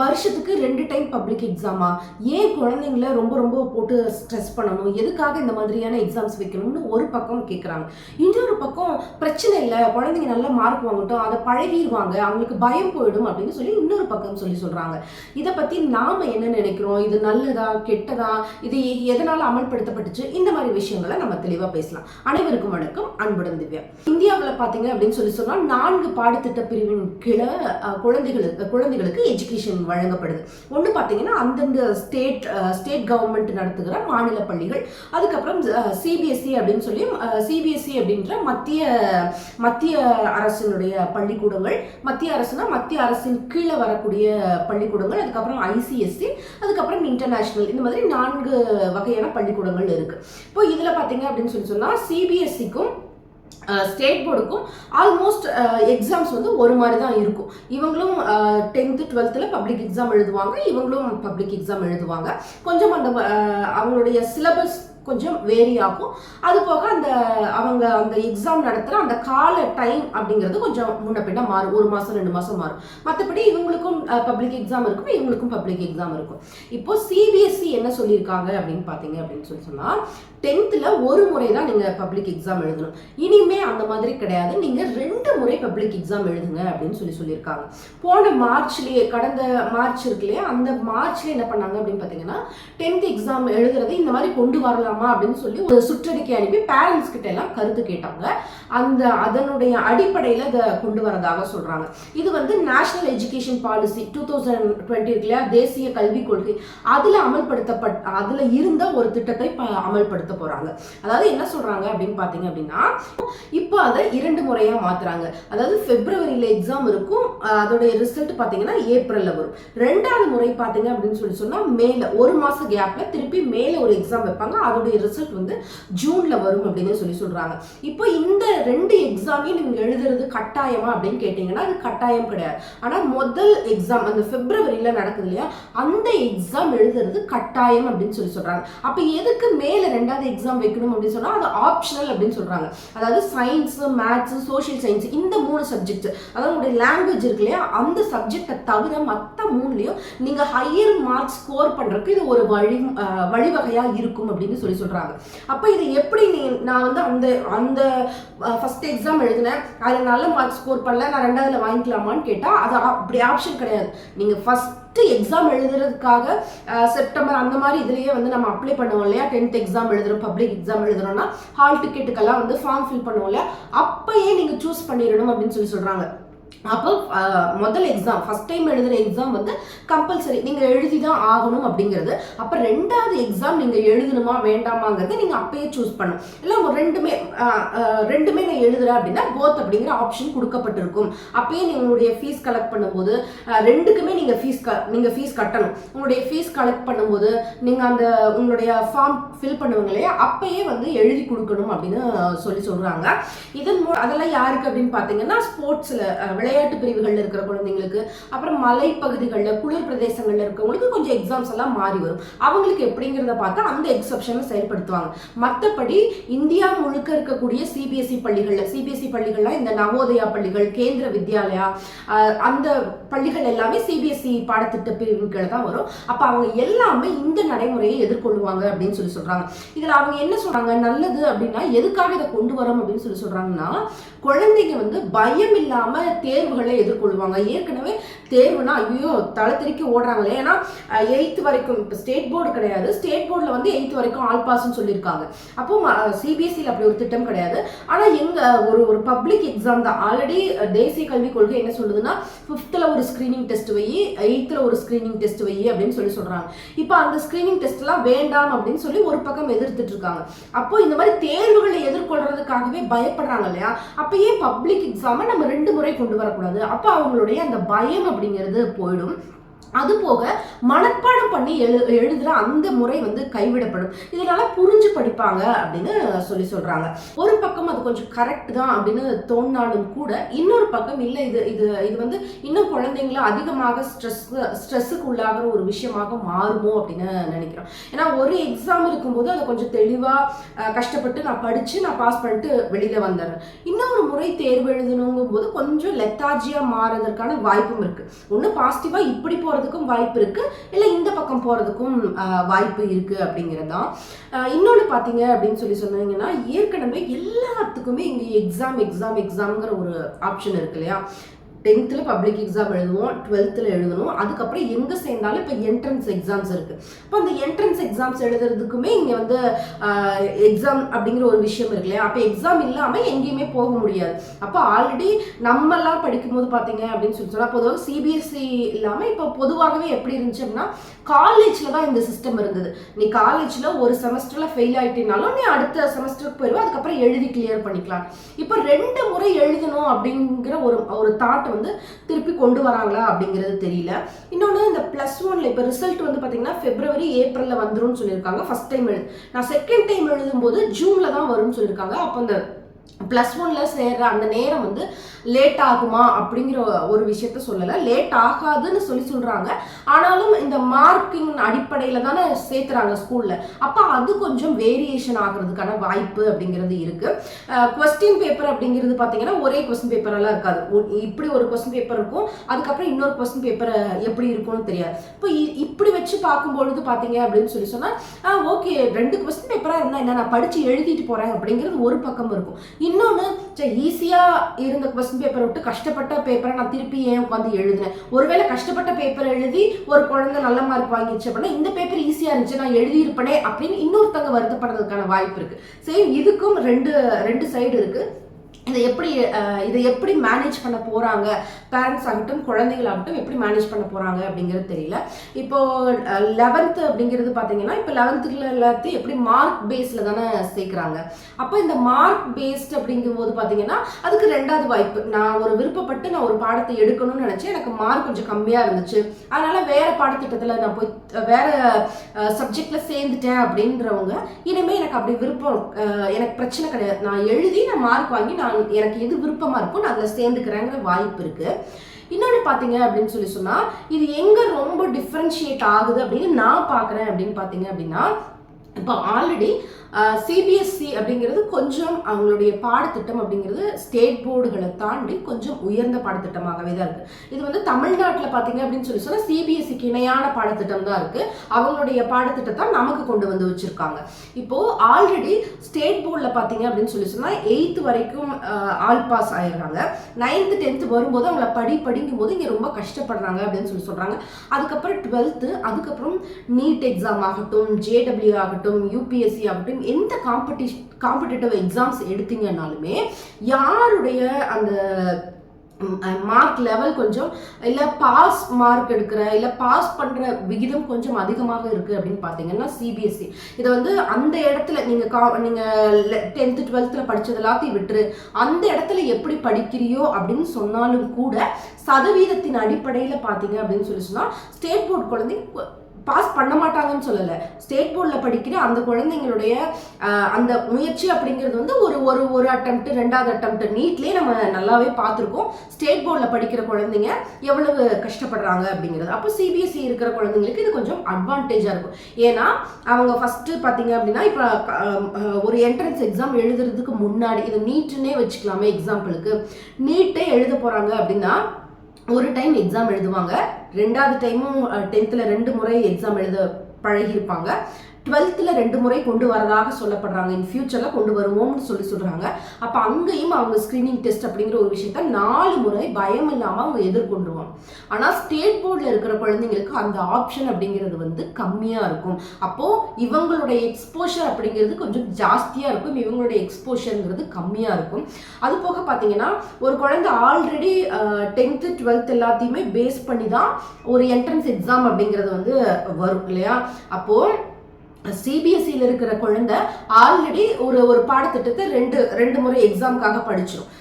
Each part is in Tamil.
வருஷத்துக்கு ரெண்டு டைம் பப்ளிக் எக்ஸாமா ஏன் குழந்தைங்கள ரொம்ப ரொம்ப போட்டு ஸ்ட்ரெஸ் பண்ணணும்? எதுக்காக இந்த மாதிரியான எக்ஸாம்ஸ் வைக்கணும்னு ஒரு பக்கம் கேட்குறாங்க இன்னொரு பக்கம் பிரச்சனை இல்லை குழந்தைங்க நல்லா மார்க் வாங்கட்டும் அதை பழகிடுவாங்க அவங்களுக்கு பயம் போயிடும் அப்படின்னு சொல்லி இன்னொரு பக்கம் சொல்லி சொல்கிறாங்க இதை பற்றி நாம் என்ன நினைக்கிறோம்? இது நல்லதா கெட்டதா? இது எதனால் அமல்படுத்தப்பட்டுச்சு? இந்த மாதிரி விஷயங்களை நம்ம தெளிவாக பேசலாம். அனைவருக்கும் வணக்கம். அன்புடன் திவ்யா. இந்தியாவில் பார்த்தீங்க அப்படின்னு சொல்லி சொன்னால் நான்கு பாடத்திட்ட பிரிவின் கீழே குழந்தைகளுக்கு குழந்தைகளுக்கு எஜுகேஷன் வழங்கப்படுது. ஒன்று பார்த்தீங்கன்னா அந்தந்த ஸ்டேட் ஸ்டேட் கவர்மெண்ட் நடத்துகிற மாநில பள்ளிகள். அதுக்கப்புறம் சிபிஎஸ்சி அப்படின்னு சொல்லி சிபிஎஸ்சி அப்படின்ற மத்திய மத்திய அரசினுடைய பள்ளிக்கூடங்கள் மத்திய அரசுனா மத்திய அரசின் கீழே வரக்கூடிய பள்ளிக்கூடங்கள் அதுக்கப்புறம் ஐசிஎஸ்சி அதுக்கப்புறம் இன்டர்நேஷ்னல் இந்த மாதிரி நான்கு வகையான பள்ளிக்கூடங்கள் இருக்கு. இப்போ இதில் பார்த்தீங்க அப்படின்னு சொல்லி சொன்னால் சிபிஎஸ்சிக்கும் ஸ்டேட் போர்டுக்கும் ஆல்மோஸ்ட் எக்ஸாம்ஸ் வந்து ஒரு மாதிரி தான் இருக்கும். இவங்களும் டென்த்து டுவெல்த்தில் பப்ளிக் எக்ஸாம் எழுதுவாங்க இவங்களும் பப்ளிக் எக்ஸாம் எழுதுவாங்க. கொஞ்சம் அந்த அவங்களுடைய சிலபஸ் கொஞ்சம் வேரி ஆகும். அது போக அந்த அவங்க அந்த எக்ஸாம் நடத்துகிற அந்த கால டைம் அப்படிங்கிறது கொஞ்சம் முன்ன பின்ன மாறும். ஒரு மாதம் ரெண்டு மாதம் மாறும். மற்றபடி இவங்களுக்கும் பப்ளிக் எக்ஸாம் இருக்கும் இவங்களுக்கும் பப்ளிக் எக்ஸாம் இருக்கும். இப்போ சிபிஎஸ்சி என்ன சொல்லியிருக்காங்க அப்படின்னு பார்த்தீங்க அப்படின்னு சொல்லி சொன்னால் டென்த்தில் ஒரு முறை தான் நீங்கள் பப்ளிக் எக்ஸாம் எழுதணும். இனிமே அந்த மாதிரி கிடையாது. நீங்கள் ரெண்டு முறை பப்ளிக் எக்ஸாம் எழுதுங்க அப்படின்னு சொல்லி சொல்லியிருக்காங்க. போன மார்ச்லேயே கடந்த மார்ச் இருக்குல்லையே அந்த மார்ச்லேயே என்ன பண்ணாங்க அப்படின்னு பார்த்தீங்கன்னா டென்த் எக்ஸாம் எழுதுறது இந்த மாதிரி கொண்டு வரலாம் அப்படின்னு சொல்லி ஒரு சுற்றறிக்கை அனுப்பி பேரண்ட்ஸ் கிட்ட எல்லாம் கருத்து கேட்டாங்க. அந்த அதனுடைய அடிப்படையில் இதை கொண்டு வரதாக சொல்கிறாங்க இது வந்து national education policy two thousand twenty இருக்குல்லையா? தேசிய கல்விக் கொள்கை. அதில் அமல்படுத்தப்பட் அதில் இருந்த ஒரு திட்டத்தை ப- அமல்படுத்த போகிறாங்க அதாவது என்ன சொல்கிறாங்க அப்படின்னு பார்த்தீங்க அப்படின்னா இப்போ அதை இரண்டு முறையாக மாற்றுறாங்க அதாவது பிப்ரவரியில் எக்ஸாம் இருக்கும் அதோடைய ரிசல்ட் பார்த்தீங்கன்னா ஏப்ரலில் வரும். ரெண்டாவது முறை பார்த்தீங்க அப்படின்னு சொல்லி சொன்னால் மேலே ஒரு மாதம் கேப்பில் திருப்பி மேலே ஒரு எக்ஸாம் வைப்பாங்க. அதோடைய ரிசல்ட் வந்து ஜூனில் வரும் அப்படின்னு சொல்லி சொல்கிறாங்க இப்போ இந்த ரெண்டு எக்ஸாமையும் நீங்கள் எழுதுறது கட்டாயமா அப்படின்னு கேட்டிங்கன்னா அது கட்டாயம் கிடையாது. ஆனால் முதல் எக்ஸாம் அந்த பிப்ரவரியில் நடக்குது இல்லையா அந்த எக்ஸாம் எழுதுறது கட்டாயம் அப்படின்னு சொல்லி சொல்கிறாங்க அப்போ எதுக்கு மேலே ரெண்டாவது எக்ஸாம் வைக்கணும் அப்படின்னு சொன்னால் அது ஆப்ஷனல் அப்படின்னு சொல்கிறாங்க அதாவது சயின்ஸு மேத்ஸு சோஷியல் சயின்ஸ் இந்த மூணு சப்ஜெக்ட் அதாவது உங்களுடைய லாங்குவேஜ் இருக்கு இல்லையா அந்த சப்ஜெக்டை தவிர மற்ற மூணுலேயும் நீங்கள் ஹையர் மார்க் ஸ்கோர் பண்ணுறதுக்கு இது ஒரு வழி வழிவகையாக இருக்கும் அப்படின்னு சொல்லி சொல்கிறாங்க அப்போ இது எப்படி நீ நான் வந்து அந்த அந்த ஃபர்ஸ்ட் எக்ஸாம் எழுதினேன். அதில் நல்ல மார்க் ஸ்கோர் பண்ணல. நான் ரெண்டாவதுல வாங்கிக்கலாமான்னு கேட்டால் அது அப்படி ஆப்ஷன் கிடையாது. நீங்கள் ஃபஸ்ட்டு எக்ஸாம் எழுதுறதுக்காக செப்டம்பர் அந்த மாதிரி இதுலேயே வந்து நம்ம அப்ளை பண்ணுவோம் இல்லையா? டென்த் எக்ஸாம் எழுதுறோம் பப்ளிக் எக்ஸாம் எழுதுறோம்னா ஹால் டிக்கெட்டுக்கெல்லாம் வந்து ஃபார்ம் ஃபில் பண்ணுவோம் இல்லையா? அப்பயே நீங்கள் சூஸ் பண்ணிடணும் அப்படின்னு சொல்லி சொல்கிறாங்க அப்போ முதல் எக்ஸாம் ஃபர்ஸ்ட் டைம் எழுதுன எக்ஸாம் வந்து கம்பல்சரி நீங்கள் எழுதி தான் ஆகணும் அப்படிங்கிறது. அப்போ ரெண்டாவது எக்ஸாம் நீங்கள் எழுதணுமா வேண்டாமாங்கிறது நீங்கள் அப்பயே சூஸ் பண்ணணும். இல்லை ஒரு ரெண்டுமே ரெண்டுமே நான் எழுதுறேன் அப்படின்னா போத் அப்படிங்கிற ஆப்ஷன் கொடுக்கப்பட்டிருக்கும். அப்பயே உங்களுடைய ஃபீஸ் கலெக்ட் பண்ணும்போது ரெண்டுக்குமே நீங்கள் ஃபீஸ் க நீங்கள் ஃபீஸ் கட்டணும். உங்களுடைய ஃபீஸ் கலெக்ட் பண்ணும்போது நீங்கள் அந்த உங்களுடைய ஃபார்ம் ஃபில் பண்ணுவீங்க இல்லையா அப்பயே வந்து எழுதி கொடுக்கணும் அப்படின்னு சொல்லி சொல்கிறாங்க இதன் மூலம் அதெல்லாம் யாருக்கு அப்படின்னு பார்த்தீங்கன்னா ஸ்போர்ட்ஸில் விளையாட்டு பிரிவுகளில் இருக்கிற குழந்தைங்களுக்கு அப்புறம் மலைப்பகுதிகளில் குளிர் பிரதேசங்களில் இருக்கவங்களுக்கு கொஞ்சம் எக்ஸாம்ஸ் எல்லாம் மாறி வரும். அவங்களுக்கு எப்படிங்கிறத பார்த்தா அந்த எக்ஸப்ஷனை செயல்படுத்துவாங்க. மற்றபடி இந்தியா முழுக்க இருக்கக்கூடிய சிபிஎஸ்சி பள்ளிகளில் சிபிஎஸ்சி பள்ளிகள்லாம் இந்த நவோதயா பள்ளிகள் கேந்திர வித்யாலயா அந்த பள்ளிகள் எல்லாமே சிபிஎஸ்சி பாடத்திட்ட பிரிவின் தான் வரும். அப்போ அவங்க எல்லாமே இந்த நடைமுறையை எதிர்கொள்வாங்க அப்படின்னு சொல்லி சொல்கிறாங்க இதில் அவங்க என்ன சொல்கிறாங்க நல்லது அப்படின்னா எதுக்காக இதை கொண்டு வரோம் அப்படின்னு சொல்லி சொல்கிறாங்கன்னா குழந்தைங்க வந்து பயம் இல்லாமல் தேர்வுகளை எதிர்கொள்வாங்க. ஏற்கனவே தேர்வுனா ஐயோ தலை திருக்கி ஓடுறாங்களே. ஏன்னா எயித்து வரைக்கும் இப்போ ஸ்டேட் போர்டு கிடையாது. ஸ்டேட் போர்டில் வந்து எயித்து வரைக்கும் ஆல் பாஸ்ன்னு சொல்லியிருக்காங்க. அப்போ சிபிஎஸ்சியில் அப்படி ஒரு திட்டம் கிடையாது. ஆனால் எங்கள் ஒரு ஒரு பப்ளிக் எக்ஸாம் தான். ஆல்ரெடி தேசிய கல்விக் கொள்கை என்ன சொல்லுதுன்னா ஃபிஃப்த்தில் ஒரு ஸ்க்ரீனிங் டெஸ்ட் வை எயித்தில் ஒரு ஸ்க்ரீனிங் டெஸ்ட் வை அப்படின்னு சொல்லி சொல்கிறாங்க இப்போ அந்த ஸ்க்ரீனிங் டெஸ்ட்லாம் வேண்டாம் அப்படின்னு சொல்லி ஒரு பக்கம் எதிர்த்துட்டு இருக்காங்க. அப்போ இந்த மாதிரி தேர்வுகளை எதிர்கொள்றதுக்காகவே பயப்படுறாங்க இல்லையா? அப்போ ஏன் பப்ளிக் எக்ஸாமை நம்ம ரெண்டு முறை கொண்டு வரக்கூடாது. அப்போ அவங்களுடைய அந்த பயம் அப்படிங்கிறது போயிடும். அது போக மனப்பாடம் பண்ணி எழு எழுதுற அந்த முறை வந்து கைவிடப்படும். இதனால புரிஞ்சு படிப்பாங்க அப்படின்னு சொல்லி சொல்றாங்க. ஒரு பக்கம் அது கொஞ்சம் கரெக்ட் தான் அப்படின்னு தோணினாலும் கூட இன்னொரு பக்கம் இல்லை இது இது இது வந்து இன்னும் குழந்தைங்கள அதிகமாக ஸ்ட்ரெஸ் ஸ்ட்ரெஸ்ஸுக்கு உள்ளாகிற ஒரு விஷயமாக மாறுமோ அப்படின்னு நினைக்கிறோம். ஏன்னா ஒரு எக்ஸாம் இருக்கும்போது அதை கொஞ்சம் தெளிவாக கஷ்டப்பட்டு நான் படித்து நான் பாஸ் பண்ணிட்டு வெளியில் வந்துடுறேன். இன்னொரு முறை தேர்வு எழுதணுங்கும் போது கொஞ்சம் லெத்தாஜியாக மாறுறதற்கான வாய்ப்பும் இருக்குது ஒன்று பாசிட்டிவாக இப்படி போகிறதுக்கும் வாய்ப்பு இருக்குது இல்லை இந்த பக்கம் பக்கம் போகிறதுக்கும் வாய்ப்பு இருக்குது அப்படிங்கிறது தான் இன்னொன்று பார்த்தீங்க அப்படின்னு சொல்லி சொன்னீங்கன்னா ஏற்கனவே எல்லாத்துக்குமே இங்கே எக்ஸாம் எக்ஸாம் எக்ஸாம்ங்கிற ஒரு ஆப்ஷன் இருக்கு இல்லையா? டென்த்தில் பப்ளிக் எக்ஸாம் எழுதுவோம் டுவெல்த்தில் எழுதணும். அதுக்கப்புறம் எங்கே சேர்ந்தாலும் இப்போ என்ட்ரன்ஸ் எக்ஸாம்ஸ் இருக்குது இப்போ அந்த என்ட்ரன்ஸ் எக்ஸாம்ஸ் எழுதுறதுக்குமே இங்கே வந்து எக்ஸாம் அப்படிங்கிற ஒரு விஷயம் இருக்கு இல்லையா? அப்போ எக்ஸாம் இல்லாமல் எங்கேயுமே போக முடியாது. அப்போ ஆல்ரெடி நம்மெல்லாம் படிக்கும்போது பார்த்தீங்க அப்படின்னு சொல்லி சொன்னால் பொதுவாக சிபிஎஸ்சி இல்லாமல் இப்போ பொதுவாகவே எப்படி இருந்துச்சு அப்படின்னா காலேஜில் தான் இந்த சிஸ்டம் இருந்தது. நீ காலேஜில் ஒரு செமஸ்டரில் ஃபெயில் ஆகிட்டினாலும் நீ அடுத்த செமஸ்டருக்கு போயிடுவோம் அதுக்கப்புறம் எழுதி கிளியர் பண்ணிக்கலாம். இப்போ ரெண்டு முறை எழுதணும் அப்படிங்கிற ஒரு ஒரு தாட் வந்து திருப்பி கொண்டு வராங்களா அப்படிங்கிறது தெரியல. இன்னொன்று இந்த ப்ளஸ் ஒன்ல இப்போ ரிசல்ட் வந்து பார்த்தீங்கன்னா பிப்ரவரி ஏப்ரலில் வந்துரும்னு சொல்லியிருக்காங்க ஃபர்ஸ்ட் டைம் எழுது நான் செகண்ட் டைம் எழுதும்போது ஜூனில் தான் வரும்னு சொல்லியிருக்காங்க. அப்போ அந்த ப்ளஸ் ஒனில் சேர்ற அந்த நேரம் வந்து லேட் ஆகுமா அப்படிங்கிற ஒரு விஷயத்த சொல்லலை. லேட் ஆகாதுன்னு சொல்லி சொல்கிறாங்க ஆனாலும் இந்த மார்க்கிங் அடிப்படையில் தானே சேர்த்துறாங்க ஸ்கூலில் அப்போ அது கொஞ்சம் வேரியேஷன் ஆகிறதுக்கான வாய்ப்பு அப்படிங்கிறது இருக்குது கொஸ்டின் பேப்பர் அப்படிங்கிறது பார்த்தீங்கன்னா ஒரே கொஸ்டின் பேப்பரெல்லாம் இருக்காது. இப்படி ஒரு கொஸ்டின் பேப்பர் இருக்கும். அதுக்கப்புறம் இன்னொரு கொஸ்டின் பேப்பர் எப்படி இருக்கும்னு தெரியாது. இப்போ இப்படி வச்சு பார்க்கும்பொழுது பார்த்தீங்க அப்படின்னு சொல்லி சொன்னால் ஓகே ரெண்டு கொஸ்டின் பேப்பராக இருந்தால் என்ன? நான் படித்து எழுதிட்டு போகிறேன் அப்படிங்கிறது ஒரு பக்கம் இருக்கும். இன்னொன்று ஈஸியாக இருந்த கொஸ்டின் பேப்பரை விட்டு கஷ்டப்பட்ட பேப்பரை நான் திருப்பி ஏன் உட்காந்து எழுதினேன்? ஒருவேளை கஷ்டப்பட்ட பேப்பர் எழுதி ஒரு குழந்தை நல்ல மார்க் வாங்கிடுச்சு அப்படின்னா இந்த பேப்பர் ஈஸியாக இருந்துச்சு நான் எழுதியிருப்பனே அப்படின்னு இன்னொருத்தங்க வருத்தப்படுறதுக்கான வாய்ப்பு இருக்குது சரி இதுக்கும் ரெண்டு ரெண்டு சைடு இருக்குது இதை எப்படி இதை எப்படி மேனேஜ் பண்ண போகிறாங்க பேரண்ட்ஸ் ஆகட்டும் குழந்தைகளாகட்டும் எப்படி மேனேஜ் பண்ண போகிறாங்க அப்படிங்கிறது தெரியல. இப்போ லெவன்த்து அப்படிங்கிறது பார்த்தீங்கன்னா இப்போ லெவன்த்துக்குள்ள எல்லாத்தையும் எப்படி மார்க் பேஸில் தானே சேர்க்குறாங்க. அப்போ இந்த மார்க் பேஸ்ட் அப்படிங்கும்போது பார்த்தீங்கன்னா அதுக்கு ரெண்டாவது வாய்ப்பு. நான் ஒரு விருப்பப்பட்டு நான் ஒரு பாடத்தை எடுக்கணும்னு நினச்சேன் எனக்கு மார்க் கொஞ்சம் கம்மியாக இருந்துச்சு. அதனால் வேறு பாடத்திட்டத்தில் நான் போய் வேறு சப்ஜெக்டில் சேர்ந்துட்டேன் அப்படின்றவங்க இனிமேல் எனக்கு அப்படி விருப்பம் எனக்கு பிரச்சனை கிடையாது. நான் எழுதி நான் மார்க் வாங்கி நான் எனக்கு எது விருப்பமாக இருக்கோ நான் அதில் சேர்ந்துக்கிறேங்கிற வாய்ப்பு இருக்குது இன்னொன்று பார்த்தீங்க அப்படின்னு சொல்லி சொன்னால் இது எங்கே ரொம்ப டிஃப்ரென்ஷியேட் ஆகுது அப்படின்னு நான் பார்க்குறேன் அப்படின்னு பார்த்தீங்க அப்படின்னா இப்போ ஆல்ரெடி சிபிஎஸ்சி அப்படிங்கிறது கொஞ்சம் அவங்களுடைய பாடத்திட்டம் அப்படிங்கிறது ஸ்டேட் போர்டுகளை தாண்டி கொஞ்சம் உயர்ந்த பாடத்திட்டமாகவே தான் இருக்குது இது வந்து தமிழ்நாட்டில் பார்த்தீங்க அப்படின்னு சொல்லி சொன்னால் சிபிஎஸ்சிக்கு இணையான பாடத்திட்டம் தான் இருக்குது அவங்களுடைய பாடத்திட்டத்தை நமக்கு கொண்டு வந்து வச்சுருக்காங்க. இப்போது ஆல்ரெடி ஸ்டேட் போர்டில் பார்த்தீங்க அப்படின்னு சொல்லி சொன்னால் எயித்து வரைக்கும் ஆல் பாஸ் ஆயிடுறாங்க நைன்த்து டென்த்து வரும்போது அவங்கள படி படிக்கும் போது இங்கே ரொம்ப கஷ்டப்படுறாங்க அப்படின்னு சொல்லி சொல்கிறாங்க அதுக்கப்புறம் டுவெல்த்து அதுக்கப்புறம் நீட் எக்ஸாம் ஆகட்டும் ஜேடபிள்யூ ஆகட்டும் யூபிஎஸ்சி ஆகட்டும் எந்த காம்படிஷ் காம்படிட்டிவ் எக்ஸாம்ஸ் எடுத்தீங்கன்னாலுமே யாருடைய அந்த மார்க் லெவல் கொஞ்சம் இல்லை பாஸ் மார்க் எடுக்கிற இல்லை பாஸ் பண்ணுற விகிதம் கொஞ்சம் அதிகமாக இருக்குது அப்படின்னு பார்த்தீங்கன்னா சிபிஎஸ்சி இதை வந்து அந்த இடத்துல நீங்கள் கா நீங்கள் டென்த்து டுவெல்த்தில் படித்தது எல்லாத்தையும் விட்டுரு. அந்த இடத்துல எப்படி படிக்கிறியோ அப்படின்னு சொன்னாலும் கூட சதவீதத்தின் அடிப்படையில் பார்த்தீங்க அப்படின்னு சொல்லி சொன்னால் ஸ்டேட் போர்ட் குழந்தை பாஸ் பண்ண மாட்டாங்கன்னு சொல்லலை. ஸ்டேட் போர்டில் படிக்கிற அந்த குழந்தைங்களுடைய அந்த முயற்சி அப்படிங்கிறது வந்து ஒரு ஒரு ஒரு அட்டம் ரெண்டாவது அட்டம் நீட்லேயே நம்ம நல்லாவே பார்த்துருக்கோம். ஸ்டேட் போர்டில் படிக்கிற குழந்தைங்க எவ்வளவு கஷ்டப்படுறாங்க அப்படிங்கிறது. அப்போ சிபிஎஸ்சி இருக்கிற குழந்தைங்களுக்கு இது கொஞ்சம் அட்வான்டேஜாக இருக்கும். ஏன்னா அவங்க ஃபஸ்ட்டு பார்த்தீங்க அப்படின்னா இப்போ ஒரு என்ட்ரன்ஸ் எக்ஸாம் எழுதுறதுக்கு முன்னாடி இதை நீட்டுன்னே வச்சுக்கலாமே எக்ஸாம்பிளுக்கு நீட்டே எழுத போகிறாங்க அப்படின்னா ஒரு டைம் எக்ஸாம் எழுதுவாங்க. ரெண்டாவது டைமும் டென்த்தில் ரெண்டு முறை எக்ஸாம் எழுத பழகியிருப்பாங்க. டுவெல்த்தில் ரெண்டு முறை கொண்டு வரதாக சொல்லப்படுறாங்க. இன் ஃபியூச்சரில் கொண்டு வருவோம்னு சொல்லி சொல்கிறாங்க அப்போ அங்கேயும் அவங்க ஸ்க்ரீனிங் டெஸ்ட் அப்படிங்கிற ஒரு விஷயத்த நாலு முறை பயம் இல்லாமல் அவங்க எதிர்கொண்டுருவாங்க. ஆனால் ஸ்டேட் போர்டில் இருக்கிற குழந்தைங்களுக்கு அந்த ஆப்ஷன் அப்படிங்கிறது வந்து கம்மியாக இருக்கும். அப்போது இவங்களுடைய எக்ஸ்போஷர் அப்படிங்கிறது கொஞ்சம் ஜாஸ்தியாக இருக்கும். இவங்களுடைய எக்ஸ்போஷருங்கிறது கம்மியாக இருக்கும். அது போக பார்த்தீங்கன்னா ஒரு குழந்தை ஆல்ரெடி டென்த்து டுவெல்த் எல்லாத்தையுமே பேஸ் பண்ணி தான் ஒரு என்ட்ரன்ஸ் எக்ஸாம் அப்படிங்கிறது வந்து வரும் இல்லையா? அப்போது சிபிஎஸ்சியில் இருக்கிற குழந்தை ஆல்ரெடி ஒரு ஒரு பாடத்திட்டத்தை ரெண்டு ரெண்டு முறை எக்ஸாமுக்காக படிச்சிடும்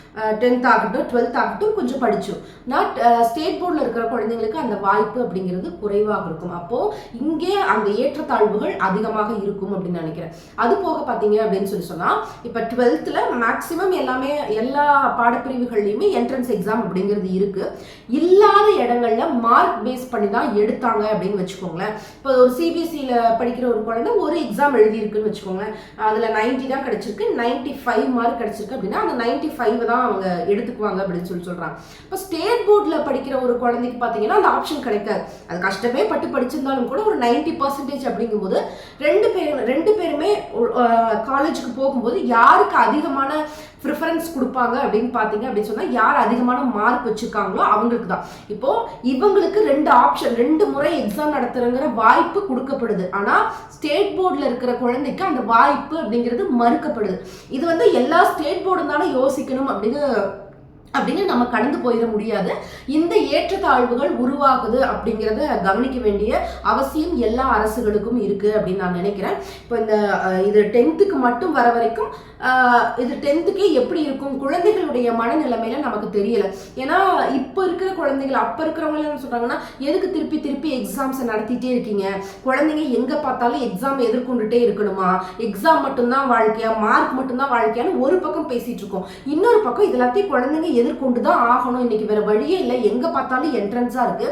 டென்த் ஆகட்டும் டுவெல்த் ஆகட்டும் கொஞ்சம் படித்தோம் நாட் ஸ்டேட் போர்டில் இருக்கிற குழந்தைங்களுக்கு அந்த வாய்ப்பு அப்படிங்கிறது குறைவாக இருக்கும். அப்போது இங்கே அந்த ஏற்றத்தாழ்வுகள் அதிகமாக இருக்கும் அப்படின்னு நினைக்கிறேன். அது போக பார்த்தீங்க அப்படின்னு சொல்லி சொன்னால் இப்போ டுவெல்த்தில் மேக்ஸிமம் எல்லாமே எல்லா பாடப்பிரிவுகள்லையுமே என்ட்ரன்ஸ் எக்ஸாம் அப்படிங்கிறது இருக்குது இல்லாத இடங்கள்ல மார்க் பேஸ் பண்ணி தான் எடுத்தாங்க அப்படின்னு வச்சுக்கோங்களேன். இப்போ ஒரு சிபிஎஸ்சியில் படிக்கிற ஒரு குழந்தை ஒரு எக்ஸாம் எழுதியிருக்குன்னு வச்சுக்கோங்களேன். அதில் நைன்ட்டி தான் கிடச்சிருக்கு. நைன்ட்டி ஃபைவ் மார்க் கிடச்சிருக்கு அப்படின்னா அந்த நைன்ட்டி ஃபைவ் தான் தான் அவங்க எடுத்துக்குவாங்க அப்படின்னு சொல்லி சொல்கிறாங்க இப்போ ஸ்டேட் போர்டில் படிக்கிற ஒரு குழந்தைக்கு பார்த்தீங்கன்னா அந்த ஆப்ஷன் கிடைக்காது. அது கஷ்டமே பட்டு படிச்சிருந்தாலும் கூட ஒரு நைன்டி பர்சன்டேஜ் அப்படிங்கும்போது ரெண்டு பேரும் ரெண்டு பேருமே காலேஜுக்கு போகும்போது யாருக்கு அதிகமான ப்ரிஃபரன்ஸ் கொடுப்பாங்க அப்படின்னு பார்த்தீங்க அப்படின்னு சொன்னால் யார் அதிகமான மார்க் வச்சுருக்காங்களோ அவங்களுக்கு தான் இப்போது இவங்களுக்கு ரெண்டு ஆப்ஷன் ரெண்டு முறை எக்ஸாம் நடத்துறங்கிற வாய்ப்பு கொடுக்கப்படுது. ஆனால் ஸ்டேட் போர்டில் இருக்கிற குழந்தைக்கு அந்த வாய்ப்பு அப்படிங்கிறது மறுக்கப்படுது. இது வந்து எல்லா ஸ்டேட் போர்டும் தானே யோசிக்கணும் அப்படின்னு அப்படின்னு நம்ம கடந்து போயிட முடியாது. இந்த ஏற்றத்தாழ்வுகள் உருவாகுது அப்படிங்கிறத கவனிக்க வேண்டிய அவசியம் எல்லா அரசுகளுக்கும் இருக்கு அப்படின்னு நான் நினைக்கிறேன். இப்போ இந்த இது டென்த்துக்கு மட்டும் வர வரைக்கும் இது டென்த்துக்கே எப்படி இருக்கும்? குழந்தைகளுடைய மனநிலைமையில நமக்கு தெரியல. ஏன்னா இப்போ இருக்கிற குழந்தைகள் அப்போ இருக்கிறவங்க என்ன சொல்றாங்கன்னா எதுக்கு திருப்பி திருப்பி எக்ஸாம்ஸை நடத்திட்டே இருக்கீங்க? குழந்தைங்க எங்க பார்த்தாலும் எக்ஸாம் எதிர்கொண்டுட்டே இருக்கணுமா? எக்ஸாம் மட்டும்தான் வாழ்க்கையா? மார்க் மட்டும்தான் வாழ்க்கையான்னு ஒரு பக்கம் பேசிட்டு இருக்கோம். இன்னொரு பக்கம் இது எல்லாத்தையும் குழந்தைங்க எதிர்கொண்டு தான் ஆகணும். இன்னைக்கு வேற வழியே இல்லை. எங்க பார்த்தாலும் என்ட்ரன்ஸா இருக்கு.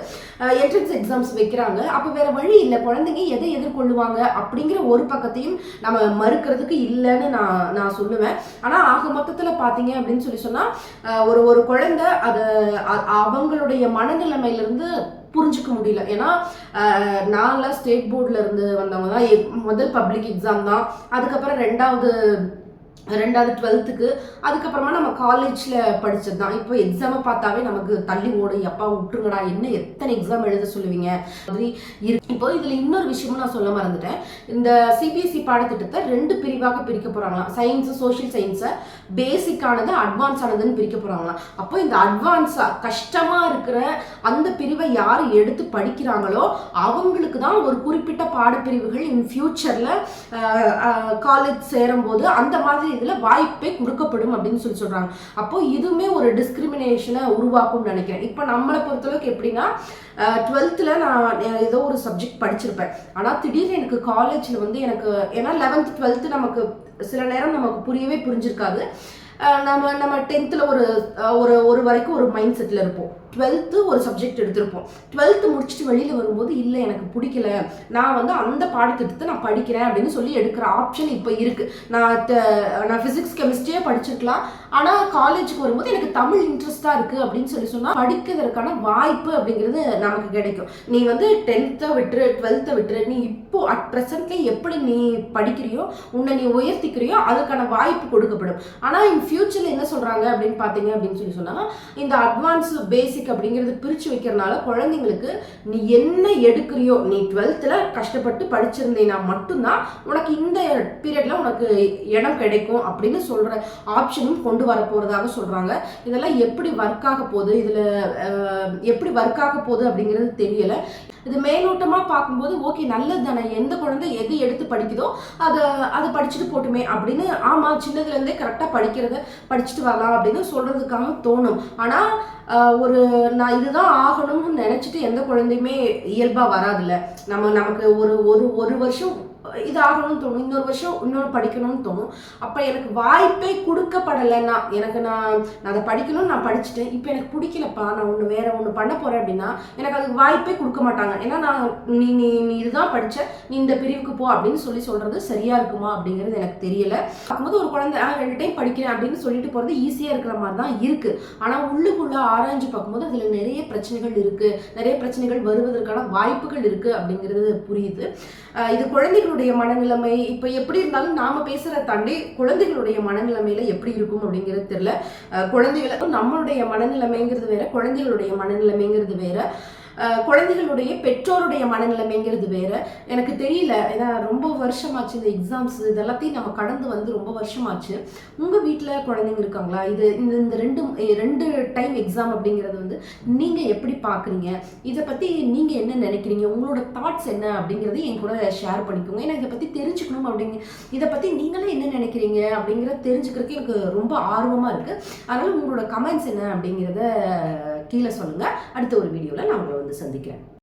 என்ட்ரன்ஸ் எக்ஸாம்ஸ் வைக்கிறாங்க. அப்போ வேற வழி இல்லை. குழந்தைங்க எதை எதிர்கொள்ளுவாங்க அப்படிங்கிற ஒரு பக்கத்தையும் நம்ம மறுக்கிறதுக்கு இல்லைன்னு நான் நான் சொல்லுவேன். ஆனால் ஆக மொத்தத்தில் பார்த்தீங்க அப்படின்னு சொல்லி சொன்னால் ஒரு ஒரு குழந்தை அதை அவங்களுடைய மனநிலைமையிலிருந்து புரிஞ்சுக்க முடியல. ஏன்னா நான்லாம் ஸ்டேட் போர்டில் இருந்து வந்தவங்க தான். முதல் பப்ளிக் எக்ஸாம் தான். அதுக்கப்புறம் ரெண்டாவது ரெண்டாவது டுவெல்த்துக்கு அதுக்கப்புறமா நம்ம காலேஜில் படித்தது தான் இப்போ எக்ஸாமை பார்த்தாவே நமக்கு தள்ளி ஓடு எப்பா விட்டுருங்கடா. என்ன எத்தனை எக்ஸாம் எழுத சொல்லுவீங்க? மாதிரி இப்போ இதில் இன்னொரு விஷயமும் நான் சொல்ல மறந்துட்டேன். இந்த சிபிஎஸ்சி பாடத்திட்டத்தை ரெண்டு பிரிவாக பிரிக்க போகிறாங்களாம் சயின்ஸு சோஷியல் சயின்ஸை பேசிக்கானது அட்வான்ஸ் ஆனதுன்னு பிரிக்க போகிறாங்களாம் அப்போ இந்த அட்வான்ஸாக கஷ்டமாக இருக்கிற அந்த பிரிவை யார் எடுத்து படிக்கிறாங்களோ அவங்களுக்கு தான் ஒரு குறிப்பிட்ட பாடப்பிரிவுகள் இன் ஃபியூச்சரில் காலேஜ் சேரும்போது அந்த மாதிரி இதில் வாய்ப்பே கொடுக்கப்படும் அப்படின்னு சொல்லி சொல்கிறாங்க அப்போ இதுவுமே ஒரு டிஸ்கிரிமினேஷனை உருவாக்கும்னு நினைக்கிறேன். இப்போ நம்மளை பொறுத்தளவுக்கு எப்படின்னா டுவெல்த்தில் நான் ஏதோ ஒரு சப்ஜெக்ட் படிச்சிருப்பேன். ஆனால் திடீர்னு எனக்கு காலேஜில் வந்து எனக்கு ஏன்னா லெவன்த் டுவெல்த்து நமக்கு சில நேரம் நமக்கு புரியவே புரிஞ்சிருக்காது. நம்ம நம்ம டென்த்தில் ஒரு ஒரு ஒரு வரைக்கும் ஒரு மைண்ட் செட்டில் இருப்போம். டுவெல்த்து ஒரு சப்ஜெக்ட் எடுத்திருப்போம். டுவெல்த்து முடிச்சுட்டு வெளியில் வரும்போது இல்லை எனக்கு பிடிக்கல. நான் வந்து அந்த பாடத்திட்டத்தை நான் படிக்கிறேன் அப்படின்னு சொல்லி எடுக்கிற ஆப்ஷன் இப்போ இருக்குது நான் நான் ஃபிசிக்ஸ் கெமிஸ்ட்ரியே படிச்சிருக்கலாம். ஆனால் காலேஜுக்கு வரும்போது எனக்கு தமிழ் இன்ட்ரெஸ்ட்டாக இருக்குது அப்படின்னு சொல்லி சொன்னால் படிக்கிறதுக்கான வாய்ப்பு அப்படிங்கிறது நமக்கு கிடைக்கும். நீ வந்து டென்த்தை விட்டுரு டுவெல்த்தை விட்டுரு நீ இப்போ அட் ப்ரெசன்ட்ல எப்படி நீ படிக்கிறியோ உன்னை நீ உயர்த்திக்கிறியோ அதுக்கான வாய்ப்பு கொடுக்கப்படும். ஆனால் இன் ஃபியூச்சரில் என்ன சொல்கிறாங்க அப்படின்னு பார்த்தீங்க அப்படின்னு சொல்லி சொன்னால் இந்த அட்வான்ஸ் பேசிக் பேசிக் அப்படிங்கிறது பிரித்து வைக்கிறனால குழந்தைங்களுக்கு நீ என்ன எடுக்கிறியோ நீ டுவெல்த்தில் கஷ்டப்பட்டு படிச்சிருந்தீங்கன்னா மட்டும்தான் உனக்கு இந்த பீரியடில் உனக்கு இடம் கிடைக்கும் அப்படின்னு சொல்கிற ஆப்ஷனும் கொண்டு வர போகிறதாக சொல்கிறாங்க இதெல்லாம் எப்படி ஒர்க் ஆக போகுது? இதில் எப்படி ஒர்க் ஆக போகுது அப்படிங்கிறது தெரியலை. இது மேலோட்டமாக பார்க்கும்போது ஓகே நல்லது தானே எந்த குழந்தை எது எடுத்து படிக்குதோ அதை அதை படிச்சுட்டு போட்டுமே அப்படின்னு ஆமாம் சின்னதுலேருந்தே கரெக்டாக படிக்கிறத படிச்சுட்டு வரலாம் அப்படின்னு சொல்கிறதுக்காக தோணும். ஆனால் ஒரு நான் இதுதான் ஆகணும்னு நினச்சிட்டு எந்த குழந்தையுமே இயல்பாக வராதுல்ல. நம்ம நமக்கு ஒரு ஒரு ஒரு வருஷம் இது ஆகணும்னு தோணும். இன்னொரு வருஷம் இன்னொரு படிக்கணும்னு தோணும். அப்போ எனக்கு வாய்ப்பே கொடுக்கப்படலைன்னா எனக்கு நான் நான் அதை படிக்கணும்னு நான் படிச்சுட்டேன். இப்போ எனக்கு பிடிக்கலப்பா நான் ஒன்று வேற ஒன்று பண்ண போகிறேன் அப்படின்னா எனக்கு அதுக்கு வாய்ப்பே கொடுக்க மாட்டாங்க. ஏன்னா நான் நீ நீ நீ இதுதான் படித்த நீ இந்த பிரிவுக்கு போ அப்படின்னு சொல்லி சொல்கிறது சரியாக இருக்குமா அப்படிங்கிறது எனக்கு தெரியல. பார்க்கும்போது ஒரு குழந்தை ரெண்டு டைம் படிக்கிறேன் அப்படின்னு சொல்லிட்டு போகிறது ஈஸியாக இருக்கிற மாதிரி தான் இருக்குது ஆனால் உள்ளுக்குள்ளே ஆராய்ஞ்சு பார்க்கும்போது அதில் நிறைய பிரச்சனைகள் இருக்குது நிறைய பிரச்சனைகள் வருவதற்கான வாய்ப்புகள் இருக்குது அப்படிங்கிறது புரியுது. இது குழந்தைகளுடைய குழந்தைகளுடைய மனநிலைமை இப்போ எப்படி இருந்தாலும் நாம பேசுற தாண்டி குழந்தைகளுடைய மனநிலைமையில எப்படி இருக்கும் அப்படிங்கிறது தெரியல. குழந்தைகளுக்கும் நம்மளுடைய மனநிலைமைங்கிறது வேற குழந்தைகளுடைய மனநிலைமைங்கிறது வேற. குழந்தைகளுடைய பெற்றோருடைய மனநிலைமைங்கிறது வேற. எனக்கு தெரியல ஏன்னா ரொம்ப வருஷமாச்சு இந்த எக்ஸாம்ஸ் இதெல்லாத்தையும் நம்ம கடந்து வந்து ரொம்ப வருஷமாச்சு. உங்கள் வீட்டில் குழந்தைங்க இருக்காங்களா? இது இந்த இந்த ரெண்டு ரெண்டு டைம் எக்ஸாம் அப்படிங்கிறது வந்து நீங்கள் எப்படி பார்க்குறீங்க இதை பற்றி நீங்கள் என்ன நினைக்கிறீங்க? உங்களோட தாட்ஸ் என்ன? அப்படிங்கிறது என் கூட ஷேர் பண்ணிக்கோங்க. ஏன்னா இதை பற்றி தெரிஞ்சுக்கணும் அப்படிங்க இதை பற்றி நீங்களே என்ன நினைக்கிறீங்க? அப்படிங்கிறத தெரிஞ்சுக்கிறதுக்கு எனக்கு ரொம்ப ஆர்வமாக இருக்குது அதனால் உங்களோட கமெண்ட்ஸ் என்ன அப்படிங்கிறத கீழே சொல்லுங்கள் அடுத்த ஒரு வீடியோவில் நான் உங்களை வந்து சந்திக்கிறேன்.